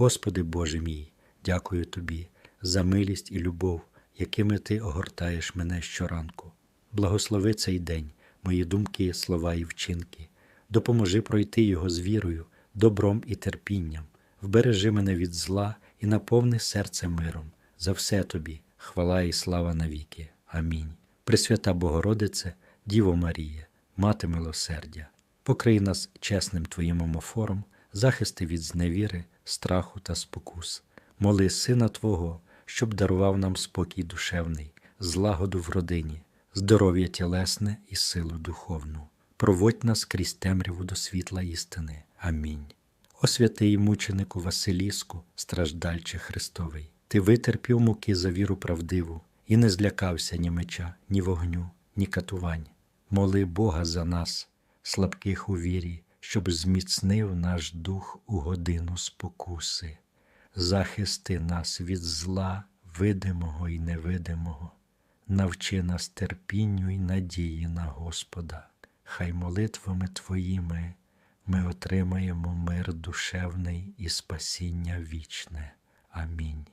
Господи Боже мій, дякую Тобі за милість і любов, якими Ти огортаєш мене щоранку. Благослови цей день, мої думки, слова і вчинки. Допоможи пройти його з вірою, добром і терпінням. Вбережи мене від зла і наповни серце миром. За все тобі, хвала і слава навіки. Амінь. Пресвята Богородице, Діво Марія, Мати милосердя, покрий нас чесним Твоїм омофором, захисти від зневіри, страху та спокус. Моли Сина Твого, щоб дарував нам спокій душевний, злагоду в родині, здоров'я тілесне і силу духовну. Проводь нас крізь темряву до світла істини. Амінь. О святий мученику Василіску, страждальче Христовий, ти витерпів муки за віру правдиву і не злякався ні меча, ні вогню, ні катувань. Моли Бога за нас, слабких у вірі, щоб зміцнив наш дух у годину спокуси. Захисти нас від зла, видимого і невидимого, навчи нас терпінню і надії на Господа. Хай молитвами Твоїми ми отримаємо мир душевний і спасіння вічне. Амінь.